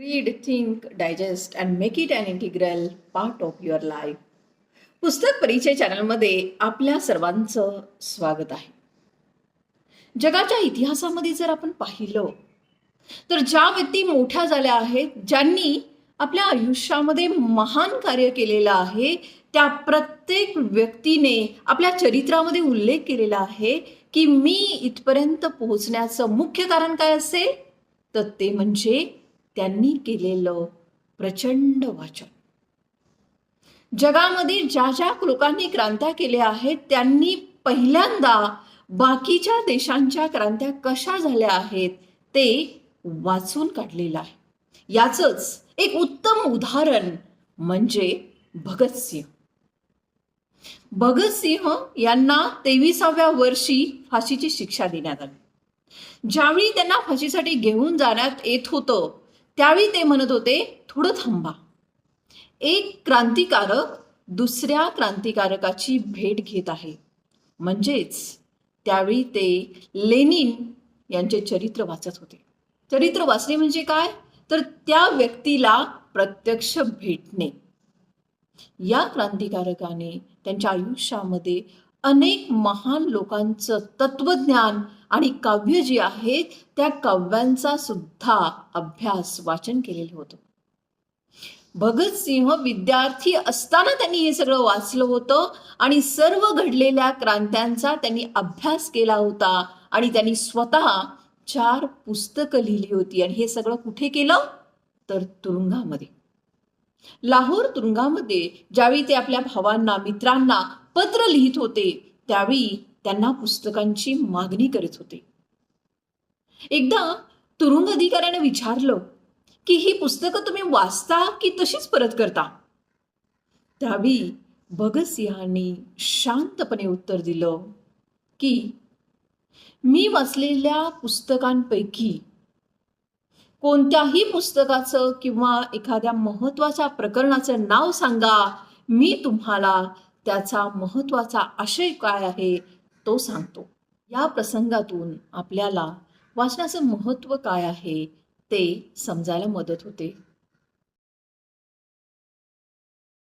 Read think digest and make it an integral part of your life पुस्तक परिचय चॅनलमध्ये आपल्या सर्वांचं स्वागत आहे. जगाच्या इतिहासामध्ये जर आपण पाहिलं तर ज्या व्यक्ती मोठ्या झाल्या आहेत ज्यांनी आपल्या आयुष्यामध्ये महान कार्य केलेलं आहे त्या प्रत्येक व्यक्तीने आपल्या चरित्रामध्ये उल्लेख केलेला आहे की मी इथपर्यंत पोहोचण्याचं मुख्य कारण काय असेल? तर ते म्हणजे त्यांनी केलेलं प्रचंड वाचन. जगामध्ये ज्या ज्या लोकांनी क्रांत्या केल्या आहेत त्यांनी पहिल्यांदा बाकीच्या देशांच्या क्रांत्या कशा झाल्या आहेत ते वाचून काढलेलं आहे. याचंच एक उत्तम उदाहरण म्हणजे भगतसिंह भगतसिंह यांना तेविसाव्या वर्षी फाशीची शिक्षा देण्यात आली. ज्यावेळी त्यांना फाशीसाठी घेऊन जाण्यात येत होतं त्यावेळी ते म्हणत होते थोडं थांबा. एक क्रांतिकारक दुसऱ्या क्रांतिकारकाची भेट घेत आहे. म्हणजेच त्यावेळी ते लेनिन यांचे चरित्र वाचत होते. चरित्र वाचणे म्हणजे काय? तर त्या व्यक्तीला प्रत्यक्ष भेटणे. या क्रांतिकारकाने त्यांच्या आयुष्यामध्ये अनेक महान लोकांचं तत्वज्ञान आणि काव्य जे आहे त्या काव्यांचा सुद्धा अभ्यास वाचन केलेलं होतं. भगतसिंह विद्यार्थी असताना त्यांनी हे सगळं वाचलं होतं आणि सर्व घडलेल्या क्रांत्यांचा त्यांनी अभ्यास केला होता आणि त्यांनी स्वतः चार पुस्तकं लिहिली होती आणि हे सगळं कुठे केलं? तर तुरुंगामध्ये. लाहोर तुरुंगामध्ये ज्यावेळी ते आपल्या भावांना मित्रांना पत्र लिहित होते त्यावेळी त्यांना पुस्तकांची मागणी करत होते. एकदा तुरुंग अधिकाऱ्याने विचारलं की ही पुस्तकं तुम्ही वाचता की तशीच परत करता? त्यावेळी भगतसिंहांनी शांतपणे उत्तर दिलं की मी वाचलेल्या पुस्तकांपैकी कोणत्याही पुस्तकाचं किंवा एखाद्या महत्त्वाच्या प्रकरणाचं नाव सांगा मी तुम्हाला त्याचा महत्त्वाचा आशय काय आहे तो सांगतो. या प्रसंगातून आपल्याला वाचनाचं महत्त्व काय आहे ते समजायला मदत होते.